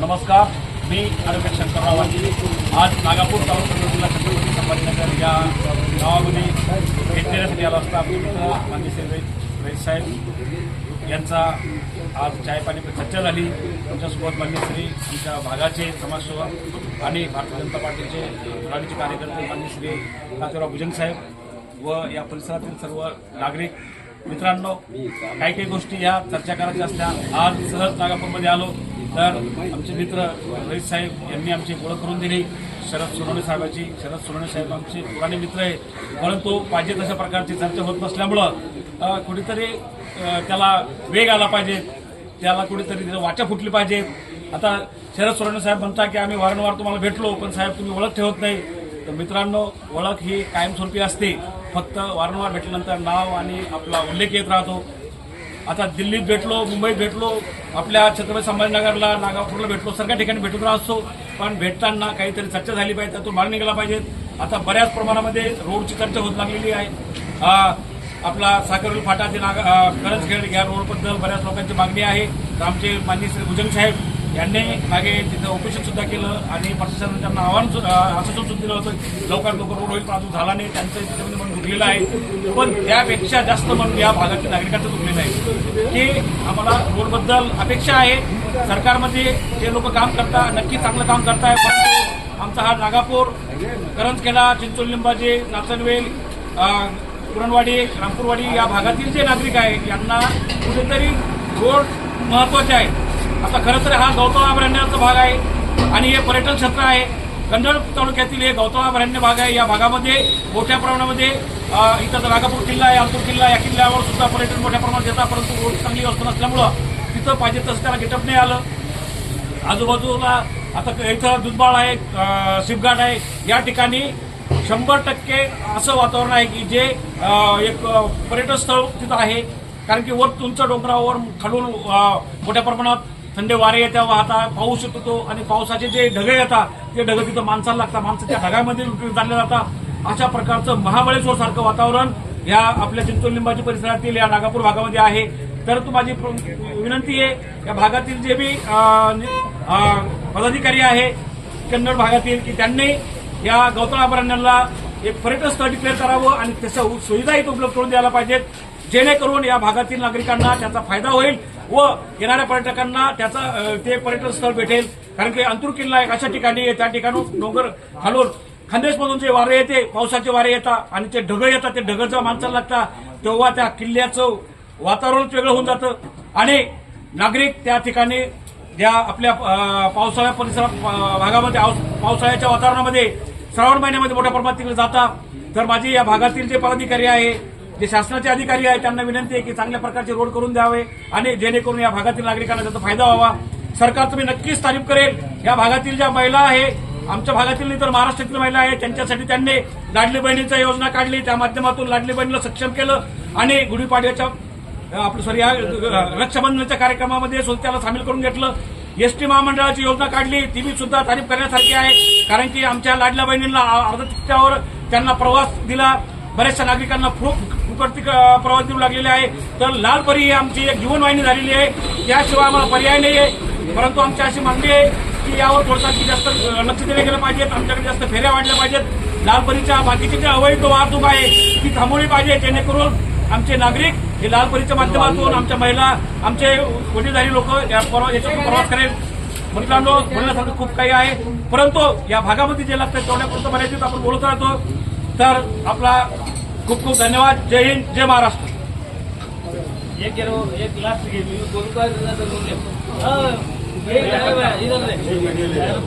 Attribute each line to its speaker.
Speaker 1: नमस्कार मी अरविंद शंकरराव आज नागापूर तालुका जिल्हा छत्रपती संभाजीनगर या गावामध्ये भेट देण्यासाठी आला असता आमचे मान्य श्री रईस साहेब. यांचा आज चायपाणी चर्चा झाली. त्यांच्यासोबत मान्य श्री आमच्या भागाचे समाजसेवक आणि भारतीय जनता पार्टीचे राणीचे कार्यकर्ते मान्य श्री तात्याराव भुजंग साहेब व या परिसरातील सर्व नागरिक. मित्रांनो काही काही गोष्टी या चर्चा करायच्या असल्या आज सहज नागापूरमध्ये आलो. तर आमचे मित्र रईस साहेब यांनी आमची ओळख करून दिली. शरद सोनवणे साहेबाची शरद सोनवणे साहेब आमचे पुराणे मित्र आहे परंतु पाहिजे तशा प्रकारची चर्चा होत नसल्यामुळं कुठेतरी त्याला वेग आला पाहिजे. त्याला कुठेतरी त्याला वाचा फुटली पाहिजे. आता शरद सोनवणे साहेब म्हणता की आम्ही वारंवार तुम्हाला भेटलो पण साहेब तुम्ही ओळख ठेवत नाही. तर मित्रांनो ओळख ही कायमस्वरूपी असते. फक्त वारंवार भेटल्यानंतर नाव आणि आपला उल्लेख येत राहतो. आता दिल्लीत भेटलो मुंबईत भेटलो आपल्या छत्रपती संभाजीनगरला नागापूरला भेटलो सगळ्या ठिकाणी भेटत राहतो. पण भेटताना काहीतरी चर्चा झाली पाहिजे त्यातून बाहेर निघाला पाहिजेत आता बऱ्याच प्रमाणामध्ये रोडची चर्चा होत लागलेली आहे. आपला साखरवेल फाटा ते नागा करंजखेड या रोडबद्दल बऱ्याच लोकांची मागणी आहे. तर आमचे माननीय श्री भुजंग साहेब यांनी मागे तिथं ऑपरेशन सुद्धा केलं आणि प्रशासनानं त्यांना आव्हान सु- अ, आश्वासन सुद्धा दिलं होतं. लवकर लवकर रोड होईल पण अजून झाला नाही त्यांचं त्याच्यामध्ये मन दुखलेलं आहे. पण त्यापेक्षा जास्त मन या भागातील नागरिकांचं दुखलेलं आहे. की आम्हाला रोडबद्दल अपेक्षा आहे. सरकारमध्ये जे लोक काम करता नक्की चांगलं काम करताय परंतु आमचा हा नागापूर करंजखेडा चिंचोली लिंबाजे नाचनवेल पुरणवाडी रामपूरवाडी या भागातील जे नागरिक आहेत यांना कुठेतरी रोड महत्त्वाचे आहे. आता खरं तर हा गौतम अभयारण्याचा भाग आहे आणि हे पर्यटन क्षेत्र आहे. कन्नड तालुक्यातील हे गौतम अभयारण्य भाग आहे. या भागामध्ये मोठ्या प्रमाणामध्ये इथं तर किल्ला आहे आलतूर किल्ला या किल्ल्यावर सुद्धा पर्यटन मोठ्या प्रमाणात येतात. परंतु रोड चांगली व्यवस्था नसल्यामुळं तिथं पाहिजे तसं त्याला गेटअप नाही आलं. आजूबाजूला आता इथं दुधबाळ आहे शिवघाट शिपघाट आहे. या ठिकाणी शंभर टक्के असं वातावरण आहे की जे एक पर्यटन स्थळ तिथं आहे. कारण की वर तुमचं डोंगरावर खालून मोठ्या प्रमाणात थंड वारे येत्या वाहता पाऊस येतो आणि पावसाचे जे ढगे येतात ते ढगं तिथं माणसाला लागतात. माणसं त्या ढगामध्ये चालले जातात. अशा प्रकारचं महाबळेश्वर सारखं वातावरण या आपल्या चिंचोली परिसरातील या नागापूर भागामध्ये आहे. तर तू माझी प्र- विनंती आहे या भागातील जे बी पदाधिकारी आहे कन्नड भागातील की त्यांनी या गौतम अभयारण्याला एक पर्यटन स्थळ डिक्लेअर करावं आणि त्याच्या सुविधा इथं उपलब्ध करून द्यायला पाहिजेत. जेणेकरून या भागातील नागरिकांना त्याचा फायदा होईल व येणाऱ्या पर्यटकांना त्याचा ते पर्यटन स्थळ भेटेल. कारण की अंतूर किल्ला एक अशा ठिकाणी आहे त्या ठिकाणून डोंगर खालून खानदेशमधून जे वारे येते पावसाचे वारे येतात आणि ते ढगं येतात ते ढगं जेव्हा माणसाला लागतात तेव्हा त्या किल्ल्याचं वातावरणच वेगळं होऊन जातं. आणि नागरिक त्या ठिकाणी ज्या आपल्या पावसाळ्या परिसर भागामध्ये आव- पावसाळ्याच्या वातावरणामध्ये श्रावण महिन्यामध्ये मोठ्या प्रमाणात तिकडे जातात. तर माझी या भागातील जे पदाधिकारी आहे जे शासनाचे अधिकारी आहेत त्यांना विनंती आहे की चांगल्या प्रकारचे रोड करून द्यावे आणि जेणेकरून या भागातील नागरिकांना त्याचा फायदा व्हावा. सरकारचं मी नक्कीच तारीफ करेल. या भागातील ज्या महिला आहे आमच्या भागातील नाही तर महाराष्ट्रातील महिला आहे त्यांच्यासाठी त्यांनी लाडली बहिणीचा योजना काढली त्या माध्यमातून लाडली बहिणीला सक्षम केलं आणि गुढीपाडव्याच्या आपलं सॉरी या रक्षाबंधनाच्या कार्यक्रमामध्ये त्याला सामील करून घेतलं. एसटी महामंडळाची योजना काढली ती बी सुद्धा तारीफ करण्यासारखी आहे. कारण की आमच्या लाडल्या बहिणींना अर्ध तिकिटावर त्यांना प्रवास दिला. बऱ्याचशा नागरिकांना खूप फुकट प्रवास देऊ लागलेले आहे. तर लाल परी ही आमची एक जीवनवाहिनी झालेली आहे. त्याशिवाय आम्हाला पर्याय नाही आहे परंतु आमची अशी मागणी आहे की यावर थोडंसं जास्त लक्ष दिलं गेलं पाहिजेत. आमच्याकडे जास्त फेऱ्या वाढल्या पाहिजेत. लालपरीच्या बाकीची जी अवैध वाहतूक आहे ती थांबवली पाहिजे. जेणेकरून आमचे नागरिक हे लाल परीच्या माध्यमातून आमच्या महिला आमचे वडीलधारी लोक या याच्यातून प्रवास करेल. मित्रांनो बोलण्यासारखं खूप काही आहे. परंतु या भागामध्ये जे लागतं तेवढ्यापर्यंत मर्यादित आपण बोलत राहतो. तर आपला खूप खूप धन्यवाद जय हिंद जय महाराष्ट्र
Speaker 2: एक एक लास्ट बोलू का काय